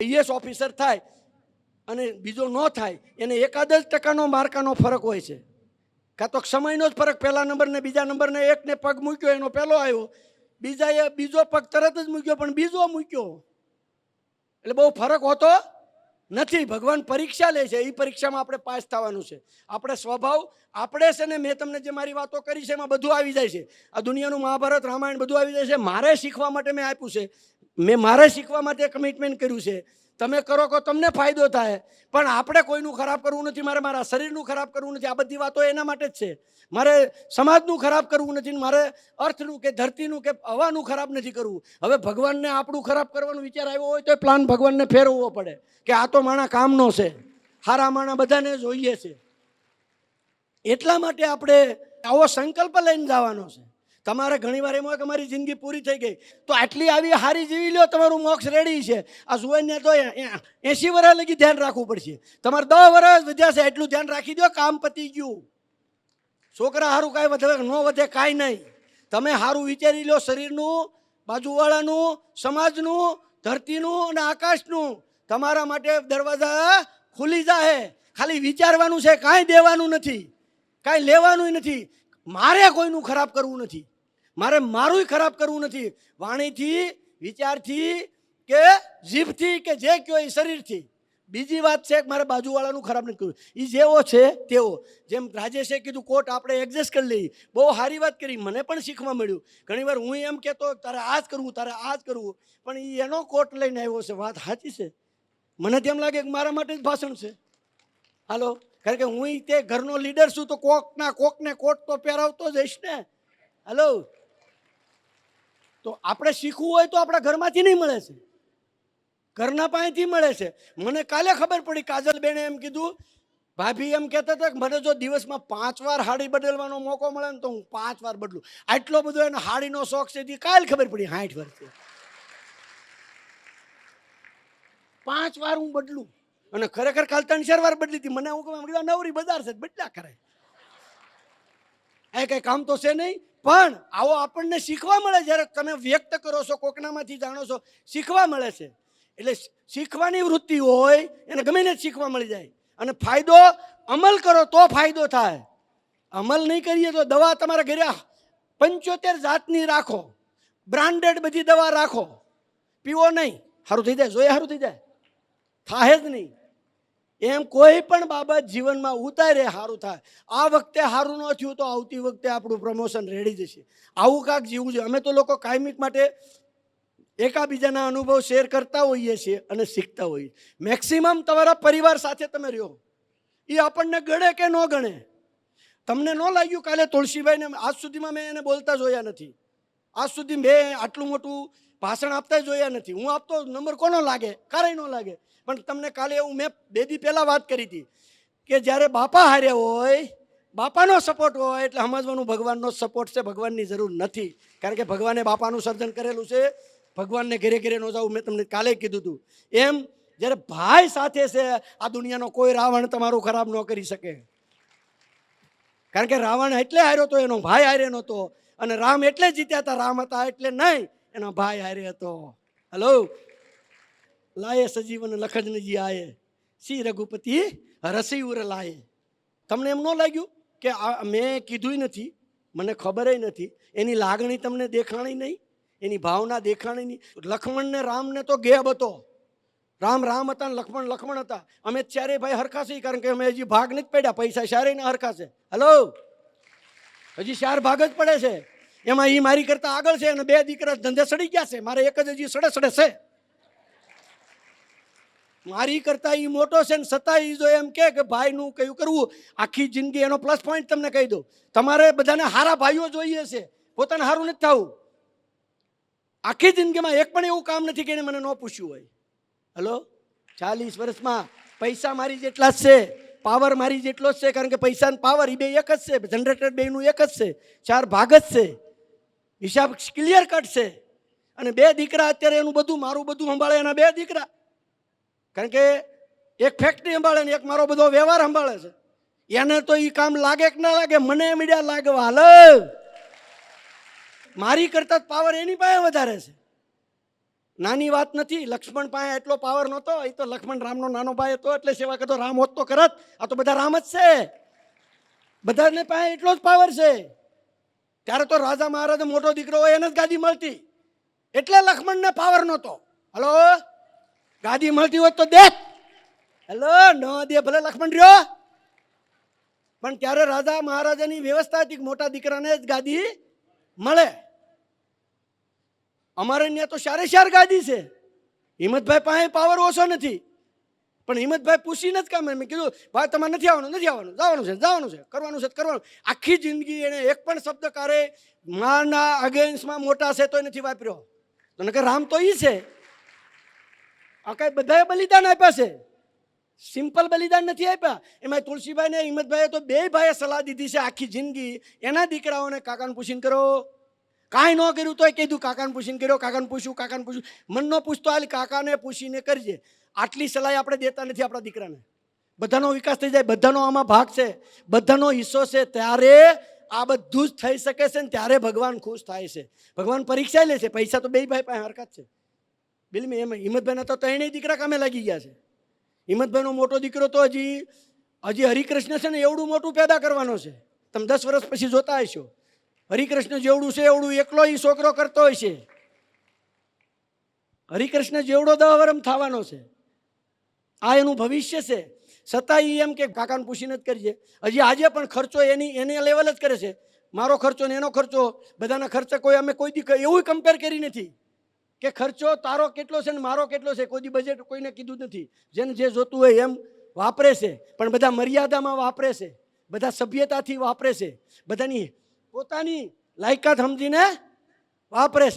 IAS officer થાય અને બીજો ન થાય, એને એકાદ જ ટકાનો માર્કાનો ફરક હોય છે. કાં તો સમયનો જ ફરક, પહેલા નંબરને, બીજા નંબરને, એકને પગ મૂક્યો, એનો પહેલો આવ્યો. બીજાએ બીજો પગ તરત જ મૂક્યો, પણ બીજો મૂક્યો. એટલે બહુ ફરક હોતો નથી. ભગવાન પરીક્ષા લે છે, એ પરીક્ષામાં આપણે પાસ થવાનું છે. આપણે સ્વભાવ, આપણે છે ને, મેં તમને જે મારી વાતો કરી છે, એમાં બધું આવી જાય છે. આ દુનિયાનું મહાભારત, રામાયણ બધું આવી જાય છે. મારે શીખવા માટે મેં આપ્યું છે. મેં મારે શીખવા માટે કમિટમેન્ટ કર્યું છે. તમે કરો કો તમને ફાયદો થાય. પણ આપણે કોઈનું ખરાબ કરવું નથી, મારે મારા શરીરનું ખરાબ કરવું નથી. આ બધી વાતો એના માટે જ છે. મારે સમાજનું ખરાબ કરવું નથી મારે અર્થનું કે ધરતીનું કે હવાનું ખરાબ નથી કરવું. હવે ભગવાનને આપણું ખરાબ કરવાનો વિચાર આવ્યો હોય તો એ પ્લાન ભગવાનને ફેરવવો પડે કે આ તો માણા કામનો છે. હારા માણા બધાને જોઈએ છે. એટલા માટે આપણે આવો સંકલ્પ લઈને જવાનો છે. તમારે ઘણીવાર એમ હોય કે મારી જિંદગી પૂરી થઈ ગઈ. તો આટલી આવી હારી જીવી લો તમારું મોક્ષ રેડી છે. આ સુવન્ય તો એસી વર્ષ લગી ધ્યાન રાખવું પડશે. તમારે દસ વર્ષ વધ્યા એટલું ધ્યાન રાખી દો, કામ પતી ગયું. છોકરા સારું કાંઈ વધે, ન વધે કાંઈ નહીં. તમે સારું વિચારી લો શરીરનું, બાજુવાળાનું, સમાજનું, ધરતીનું અને આકાશનું. તમારા માટે દરવાજા ખુલી જાહે. ખાલી વિચારવાનું છે, કાંઈ દેવાનું નથી. કાંઈ લેવાનું નથી. મારે કોઈનું ખરાબ કરવું નથી. મારે મારું ખરાબ કરવું નથી. વાણીથી, વિચારથી કે જીભથી કે જે કયો એ શરીરથી. બીજી વાત છે કે મારે બાજુવાળાનું ખરાબ નથી કર્યું એ જેવો છે તેવો. જેમ રાજેશે કીધું, કોટ આપણે એડજસ્ટ કરી લઈએ. બહુ સારી વાત કરી. મને પણ શીખવા મળ્યું. ઘણીવાર હું એમ કહેતો, તારે આ જ કરવું, તારે આ જ કરવું. પણ એ એનો કોટ લઈને આવ્યો છે. વાત સાચી છે. મને તેમ લાગે કે મારા માટે જ ભાષણ છે. હાલો. કારણ કે હું તે ઘરનો લીડર છું, તો કોકના કોકને કોટ તો પહેરાવતો જઈશ ને. હાલો. તો આપણે શીખવું હોય તો આપણા ઘરમાંથી નહીં મળે છે. ઘરના પાસેથી મળે છે. મને કાલે ખબર પડી, કાજલબેને એમ કીધું, ભાભી, એમ કહેતા હતા કે મને જો દિવસમાં પાંચ વાર હાડી બદલવાનો મોકો મળે ને તો હું પાંચ વાર બદલું. આટલો બધો એને હાડીનો શોખ છે તે કાલ ખબર પડી સાઠ વર્ષે. પાંચ વાર હું બદલું. અને ખરેખર કાલ ત્રણ ચાર વાર બદલી હતી. મને હું કહું નવરી બજાર છે, બદલા કરે એ કંઈ કામ તો છે નહીં, પણ આવો આપણને શીખવા મળે જ્યારે તમે વ્યક્ત કરો છો, કોકનામાંથી જાણો છો, શીખવા મળે છે. એટલે શીખવાની વૃત્તિ હોય, એને ગમે ને શીખવા મળી જાય. અને ફાયદો, અમલ કરો તો ફાયદો થાય. અમલ નહીં કરીએ તો દવા તમારા ઘરે પંચોતેર જાતની રાખો. બ્રાન્ડેડ બધી દવા રાખો. પીવો નહીં. સારું થઈ જાય, જોઈએ સારું થઈ જાય. થાય જ નહીં. એમ કોઈ પણ બાબત જીવનમાં ઉતારે સારું થાય. આ વખતે સારું ન થયું તો આવતી વખતે આપણું પ્રમોશન રેડી જશે. આવું કાંક જીવવું જોઈએ. અમે તો લોકો કાયમિક માટે એકાબીજાના અનુભવ શેર કરતા હોઈએ છીએ અને શીખતા હોઈએ. મેક્સિમમ તમારા પરિવાર સાથે તમે રહ્યો. એ આપણને ગણે કે ન ગણે? તમને ન લાગ્યું કાલે તુલસીભાઈને આજ સુધીમાં મેં એને બોલતા જોયા નથી. આજ સુધી મેં આટલું મોટું ભાષણ આપતા જોયા નથી. હું આપતો નંબર કોનો લાગે? કારે ન લાગે. પણ તમને કાલે એવું મેં બે દી પહેલાં વાત કરી હતી કે જ્યારે બાપા હાર્યા હોય, બાપાનો સપોર્ટ હોય, એટલે સમજવાનું ભગવાનનો સપોર્ટ છે, ભગવાનની જરૂર નથી. કારણ કે ભગવાને બાપાનું સર્જન કરેલું છે. ભગવાનને ઘરે ઘરે ન જાવું મેં તમને કાલે કીધું હતું એમ જ્યારે ભાઈ સાથે છે, આ દુનિયાનો કોઈ રાવણ તમારું ખરાબ ન કરી શકે. કારણ કે રાવણ એટલે હાર્યો હતો એનો ભાઈ હાર્યો નહોતો. અને રામ એટલે જીત્યા હતા, રામ હતા એટલે નહીં. એનો ભાઈ હારે હતો. હલો? લાયે સજીવન લખજનજી આયે. શ્રી રઘુપતિ રસી ઉર લાયે. તમને એમ ન લાગ્યું કે મેં કીધું નથી? મને ખબર નથી. એની લાગણી તમને દેખાણી નહીં? એની ભાવના દેખાણી નહીં? લક્ષ્મણને રામને તો ગેબ હતો. રામ રામ હતા ને લક્ષ્મણ લક્ષ્મણ હતા. અમે ચારે ભાઈ હરખાશે કારણ કે અમે હજી ભાગ નથી પડ્યા. પૈસા ચારે ને હરખાશે. હલો? હજી ચાર ભાગ જ પડે છે. એમાં એ મારી કરતા આગળ છે અને બે દીકરા ધંધે સડી ગયા છે. મારે એક જ હજી સડે સડે છે. મારી કરતા એ મોટો છે ને છતાં એ જો એમ કે કે ભાઈનું કયું કરવું, આખી જિંદગી એનો પ્લસ પોઈન્ટ તમને કહી દઉં. તમારે બધાને હારા ભાઈઓ જોઈએ છે. પોતાને સારું નથી થવું. આખી જિંદગીમાં એક પણ એવું કામ નથી કે એને મને ન પૂછ્યું હોય. હલો? ચાલીસ વર્ષમાં પૈસા મારી જેટલા જ છે પાવર મારી જેટલો જ છે, કારણ કે પૈસા પાવર એ બે એક જ છે જનરેટર બેનું એક જ છે, ચાર ભાગ જ છે. હિસાબ ક્લિયર કટ છે અને બે દીકરા અત્યારે એનું બધું, મારું બધું સંભાળે એના બે દીકરા. કારણ કે એક ફેક્ટરી સંભાળે ને એક મારો બધો વ્યવહાર સંભાળે છે. એને તો એ કામ લાગે કે ના લાગે, મને મીડિયા લાગે, હાલ. મારી કરતા પાવર એની પાસે વધારે છે. નાની વાત નથી, લક્ષ્મણ પાસે એટલો પાવર નહોતો એ તો લક્ષ્મણ રામનો નાનો ભાઈ હતો, એટલે સેવા કરતો, રામ હોત તો કરત. આ તો બધા રામ જ છે. બધાને પાસે એટલો જ પાવર છે. ત્યારે તો રાજા મહારાજ મોટો દીકરો હોય એને જ ગાદી મળતી. એટલે લક્ષ્મણને પાવર નહોતો. હલો? ગાદી મળતી હોત તો દે હેલો? ન દે, ભલે લક્ષ્મણ રહ્યો. પણ ત્યારે રાજા મહારાજાની વ્યવસ્થા હતી મોટા દીકરાને જ ગાદી મળે. અમારે ત્યાં તો શારે શાર ગાદી છે. હિંમતભાઈ પાસે પાવર ઓછો નથી. પણ હિંમતભાઈ પૂછીને જ કામ મેં કીધું, ભાઈ, તમારે નથી આવવાનું નથી આવવાનું, જવાનું છે જવાનું છે, કરવાનું છે કરવાનું. આખી જિંદગી એને એક પણ શબ્દ કારે માના અગેન્સ્ટમાં મોટા છે તોય નથી વાપર્યો. તો નકર રામ તો એ છે. આ કાંઈ બધાએ બલિદાન આપ્યા છે? સિમ્પલ બલિદાન નથી આપ્યા? એમાં તુલસીભાઈ ને હિંમતભાઈએ તો બે ભાઈએ સલાહ દીધી છે આખી જિંદગી. એના દીકરાઓને કાકાને પૂછીને કરો. કાંઈ ન કર્યું તોય કીધું કાકાને પૂછીને કર્યો, કાકાને પૂછ્યું કાકાને પૂછ્યું. મન ન પૂછતો, હાલ કાકાને પૂછીને કરજે. આટલી સલાહ આપણે દેતા નથી આપણા દીકરાને. બધાનો વિકાસ થઈ જાય, બધાનો આમાં ભાગ છે, બધાનો હિસ્સો છે, ત્યારે આ બધું જ થઈ શકે છે ને ત્યારે ભગવાન ખુશ થાય છે. ભગવાન પરીક્ષા લે છે, પૈસા તો બે ભાઈ પાસે હરકત છે. બિલમી એમ હિંમતભાઈના તો ત્રણેય દીકરા કામે લાગી ગયા છે. હિંમતભાઈનો મોટો દીકરો તો હજી હજી હરિકૃષ્ણ છે ને એવડું મોટું પેદા કરવાનો છે. તમે દસ વર્ષ પછી જોતા હશો. હરિકૃષ્ણ જેવડું છે એવડું એકલો એ છોકરો કરતો હોય છે. હરિકૃષ્ણ જેવડો દહ વરમ થવાનો છે. આ એનું ભવિષ્ય છે. છતાં એ એમ કે કાકાને પૂછીને જ કરીએ હજી આજે પણ ખર્ચો એની, એને લેવલ જ કરે છે. મારો ખર્ચો ને એનો ખર્ચો, બધાના ખર્ચા કોઈ અમે કોઈ દી એવું કમ્પેર કરી નથી. કે ખર્ચો તારો કેટલો છે ને મારો કેટલો છે, કોઈ દી બજેટ કોઈને કીધું નથી. જેને જે જોતું હોય એમ વાપરે છે, પણ બધા મર્યાદામાં વાપરે છે. બધા સભ્યતાથી વાપરે છે. બધાની પોતાની લાયકાત સમજીને વાપરે છે.